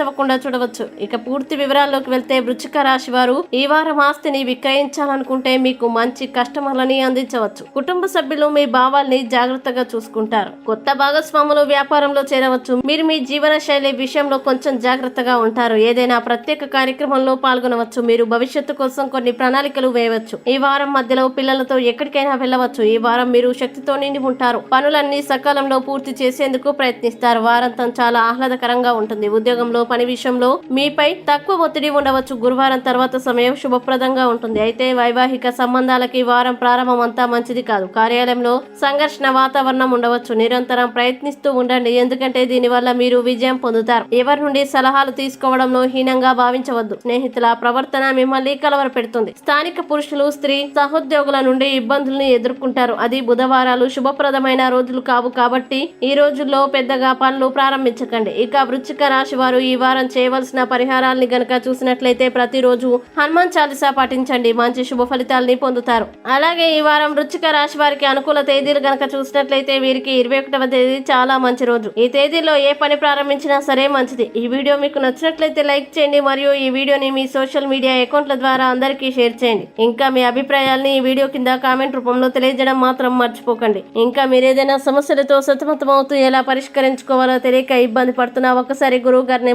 అవ్వకుండా చూడవచ్చు. ఇక పూర్తి వివరాల్లోకి వెళ్తే వృచ్చిక రాశి వారు ఈ వారం ఆస్తిని విక్రయించాలనుకుంటే మీకు మంచి కస్టమర్లని అందించవచ్చు. కుటుంబ సభ్యులు మీ భావాల్ని జాగ్రత్తగా చూసుకుంటారు. కొత్త భాగస్వాములు వ్యాపారంలో చేరవచ్చు. మీరు మీ జీవన శైలి విషయంలో కొంచెం జాగ్రత్తగా ఉంటారు. ఏదైనా ప్రత్యేక కార్యక్రమంలో పాల్గొనవచ్చు. మీరు భవిష్యత్తు కోసం కొన్ని ప్రణాళికలు వేయవచ్చు. ఈ వారం మధ్యలో పిల్లలతో ఎక్కడికైనా వెళ్ళవచ్చు. ఈ వారం మీరు శక్తితో నిండి ఉంటారు. పనులన్నీ సకాలంలో పూర్తి చేసేందుకు ప్రయత్నిస్తారు. వారంతం చాలా ఆహ్లాదకరంగా ఉంటుంది. ఉద్యోగంలో పని విషయంలో మీపై తక్కువ ఒత్తిడి ఉండవచ్చు. గురువారం తర్వాత సమయం శుభప్రదంగా ఉంటుంది. అయితే వైవాహిక సంబంధాలకి వారం ప్రారంభం అంతా మంచిది కాదు. కార్యాలయంలో సంఘర్షణ వాతావరణం ఉండవచ్చు. నిరంతరం ప్రయత్నిస్తూ ఉండండి. ఎందుకంటే దీనివల్ల మీరు విజయం పొందుతారు. ఎవరి నుండి సలహాలు తీసుకోవడంలో హీనంగా భావించవద్దు. స్నేహితుల ప్రవర్తన మిమ్మల్ని కలవర పెడుతుంది స్థానిక పురుషులు స్త్రీ సహోద్యోగుల నుండి ఇబ్బందుల్ని ఎదుర్కొంటారు. అది బుధవారాలు శుభప్రదమైన రోజులు కావు కాబట్టి ఈ రోజుల్లో పెద్దగా పనులు ప్రారంభించకండి. ఇక వృచ్చిక రాశి వారు ఈ ఈ వారం చేయవలసిన పరిహారాల్ని గనక చూసినట్లయితే ప్రతిరోజు హనుమాన్ చాలీసా పాటించండి. మంచి శుభ ఫలితాల్ని పొందుతారు. అలాగే ఈ వారం వృచ్చిక రాశి వారికి అనుకూల తేదీలు గనక చూసినట్లయితే వీరికి ఇరవై ఒకటవ తేదీ చాలా మంచి రోజు. ఈ తేదీలో ఏ పని ప్రారంభించినా సరే మంచిది. ఈ వీడియో మీకు నచ్చినట్లయితే లైక్ చేయండి. మరియు ఈ వీడియోని మీ సోషల్ మీడియా అకౌంట్ల ద్వారా అందరికీ షేర్ చేయండి. ఇంకా మీ అభిప్రాయాల్ని ఈ వీడియో కింద కామెంట్ రూపంలో తెలియజేయడం మాత్రం మర్చిపోకండి. ఇంకా మీరు ఏదైనా సమస్యలతో సతమతమవుతూ ఎలా పరిష్కరించుకోవాలో తెలియక ఇబ్బంది పడుతున్నా ఒకసారి గురువు గారిని